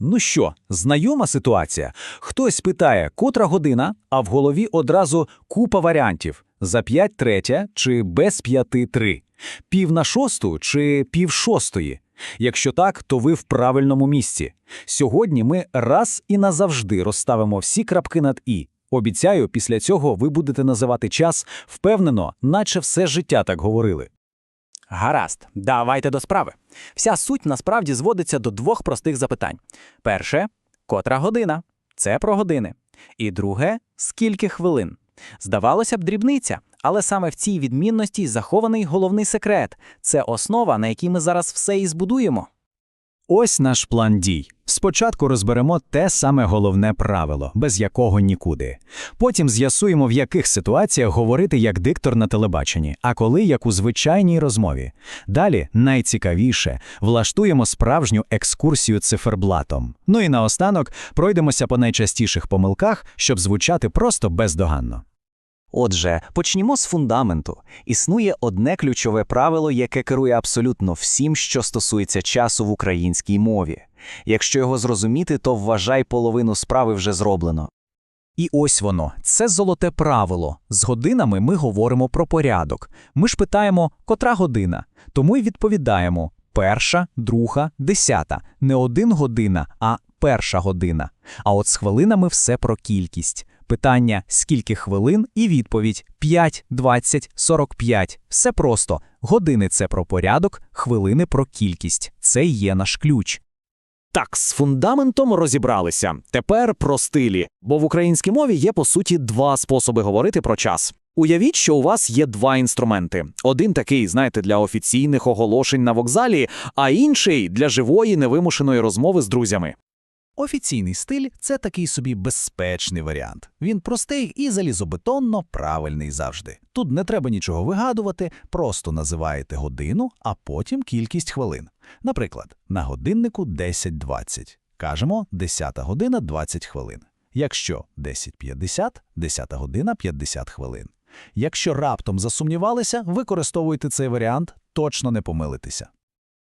Ну що, знайома ситуація? Хтось питає, котра година, а в голові одразу купа варіантів: за п'ять третя чи без п'яти три, пів на шосту чи пів шостої. Якщо так, то ви в правильному місці. Сьогодні ми раз і назавжди розставимо всі крапки над і. Обіцяю, після цього ви будете називати час впевнено, наче все життя так говорили. Гаразд, давайте до справи. Вся суть насправді зводиться до двох простих запитань: перше котра година це про години. І друге скільки хвилин. Здавалося б, дрібниця, але саме в цій відмінності захований головний секрет це основа, на якій ми зараз все і збудуємо. Ось наш план дій. Спочатку розберемо те саме головне правило, без якого нікуди. Потім з'ясуємо, в яких ситуаціях говорити як диктор на телебаченні, а коли як у звичайній розмові. Далі, найцікавіше, влаштуємо справжню екскурсію циферблатом. Ну і наостанок пройдемося по найчастіших помилках, щоб звучати просто бездоганно. Отже, почнімо з фундаменту. Існує одне ключове правило, яке керує абсолютно всім, що стосується часу в українській мові. Якщо його зрозуміти, то вважай половину справи вже зроблено. І ось воно, це золоте правило. З годинами ми говоримо про порядок. Ми ж питаємо, котра година, тому й відповідаємо перша, друга, десята. Не один година, а перша година. А от з хвилинами все про кількість. Питання скільки хвилин і відповідь 5, 20, 45. Все просто. Години це про порядок, хвилини про кількість. Це і є наш ключ. Так, з фундаментом розібралися. Тепер про стилі. Бо в українській мові є по суті два способи говорити про час. Уявіть, що у вас є два інструменти: один такий, знаєте, для офіційних оголошень на вокзалі, а інший для живої невимушеної розмови з друзями. Офіційний стиль це такий собі безпечний варіант. Він простий і залізобетонно правильний завжди. Тут не треба нічого вигадувати, просто називаєте годину, а потім кількість хвилин. Наприклад, на годиннику 10.20. Кажемо 10 година 20 хвилин. Якщо 10.50, 10 година 50 хвилин. Якщо раптом засумнівалися, використовуйте цей варіант, точно не помилитеся.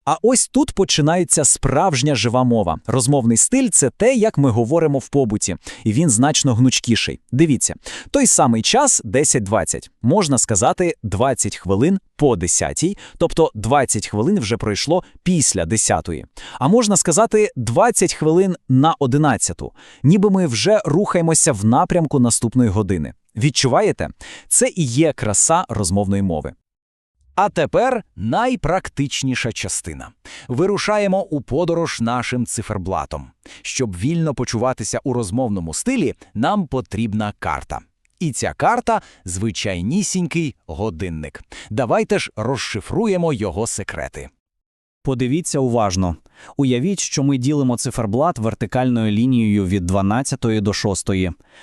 А ось тут починається справжня жива мова. Розмовний стиль це те, як ми говоримо в побуті, і він значно гнучкіший. Дивіться, той самий час 10-20. Можна сказати 20 хвилин по 10, тобто 20 хвилин вже пройшло після 10. А можна сказати 20 хвилин на 11, ніби ми вже рухаємося в напрямку наступної години. Відчуваєте? Це і є краса розмовної мови. А тепер найпрактичніша частина. Вирушаємо у подорож нашим циферблатом. Щоб вільно почуватися у розмовному стилі, нам потрібна карта. І ця карта звичайнісінький годинник. Давайте ж розшифруємо його секрети. Подивіться уважно. Уявіть, що ми ділимо циферблат вертикальною лінією від 12 до 6.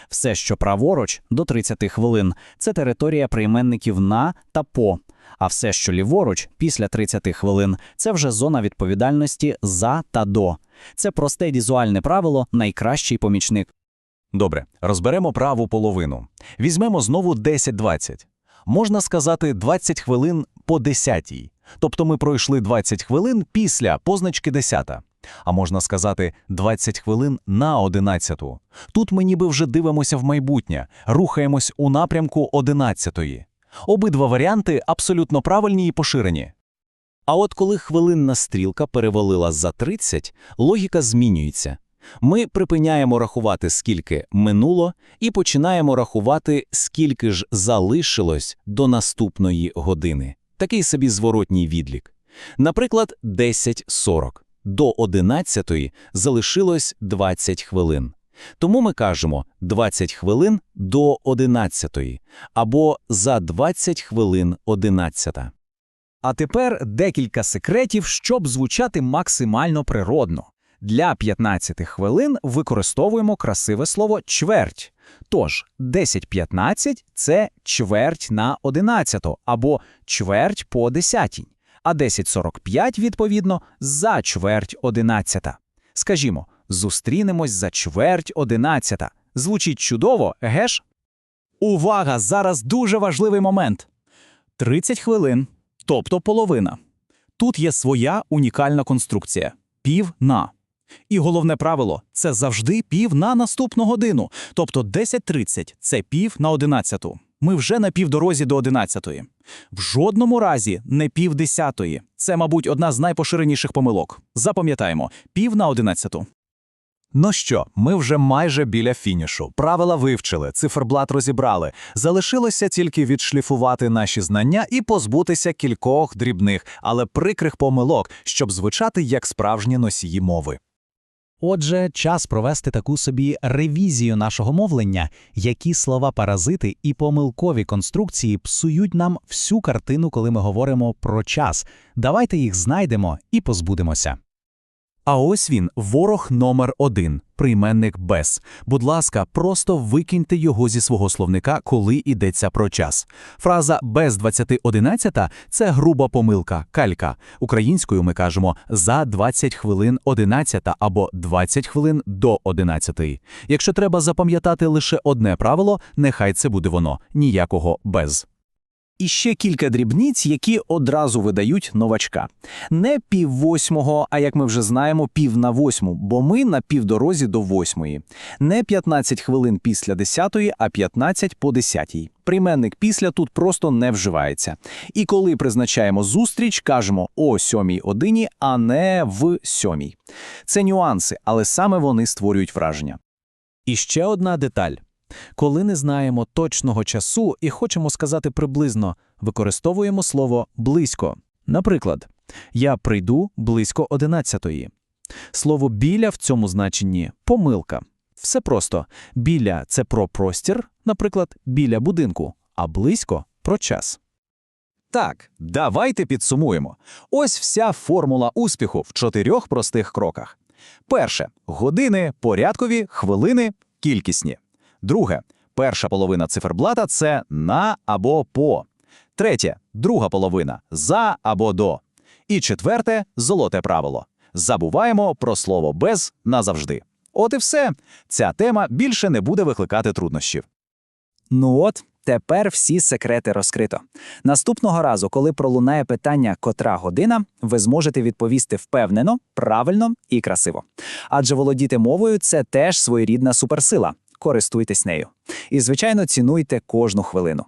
Все, що праворуч, до 30 хвилин. Це територія прийменників на та по. А все, що ліворуч, після 30 хвилин, це вже зона відповідальності за та до. Це просте візуальне правило, найкращий помічник. Добре, розберемо праву половину. Візьмемо знову 10-20. Можна сказати 20 хвилин по 10. Тобто ми пройшли 20 хвилин після позначки 10. А можна сказати 20 хвилин на 11. Тут ми ніби вже дивимося в майбутнє, рухаємось у напрямку 11. Обидва варіанти абсолютно правильні і поширені. А от коли хвилинна стрілка перевалила за 30, логіка змінюється. Ми припиняємо рахувати, скільки минуло, і починаємо рахувати, скільки ж залишилось до наступної години. Такий собі зворотній відлік. Наприклад, 10.40. До 11 залишилось 20 хвилин. Тому ми кажемо 20 хвилин до 11 або за 20 хвилин 11. А тепер декілька секретів, щоб звучати максимально природно. Для 15 хвилин використовуємо красиве слово чверть. Тож 10-15 – це чверть на 11 або чверть по 10, а 10.45, відповідно, за чверть 11. Скажімо, зустрінемось за чверть 11. Звучить чудово, геш? Увага! Зараз дуже важливий момент. 30 хвилин, тобто половина. Тут є своя унікальна конструкція – пів на. І головне правило – це завжди пів на наступну годину. Тобто 10.30 – це пів на 11. Ми вже на півдорозі до 11. В жодному разі не пів десятої. Це, мабуть, одна з найпоширеніших помилок. Запам'ятаємо – пів на 11. Ну що, ми вже майже біля фінішу. Правила вивчили, циферблат розібрали. Залишилося тільки відшліфувати наші знання і позбутися кількох дрібних, але прикрих помилок, щоб звучати як справжні носії мови. Отже, час провести таку собі ревізію нашого мовлення, які слова-паразити і помилкові конструкції псують нам всю картину, коли ми говоримо про час. Давайте їх знайдемо і позбудемося. А ось він, ворог номер один, прийменник без. Будь ласка, просто викиньте його зі свого словника, коли йдеться про час. Фраза без 2011 – це груба помилка, калька. Українською ми кажемо за 20 хвилин 11 або 20 хвилин до 11. Якщо треба запам'ятати лише одне правило, нехай це буде воно ніякого без. І ще кілька дрібниць, які одразу видають новачка. Не пів восьмого, а як ми вже знаємо, пів на восьму, бо ми на півдорозі до восьмої. Не 15 хвилин після десятої, а 15 по десятій. Прийменник після тут просто не вживається. І коли призначаємо зустріч, кажемо о сьомій одині, а не в сьомій. Це нюанси, але саме вони створюють враження. І ще одна деталь. Коли не знаємо точного часу і хочемо сказати приблизно, використовуємо слово «близько». Наприклад, «Я прийду близько одинадцятої». Слово «біля» в цьому значенні – помилка. Все просто. «Біля» – це про простір, наприклад, біля будинку, а «близько» – про час. Так, давайте підсумуємо. Ось вся формула успіху в чотирьох простих кроках. Перше години, порядкові, хвилини, кількісні. Друге перша половина циферблата це на або по. Третє друга половина за або до. І четверте золоте правило. Забуваємо про слово без назавжди. От і все. Ця тема більше не буде викликати труднощів. Ну от, тепер всі секрети розкрито. Наступного разу, коли пролунає питання котра година, ви зможете відповісти впевнено, правильно і красиво. Адже володіти мовою це теж своєрідна суперсила. Користуйтесь нею. І, звичайно, цінуйте кожну хвилину.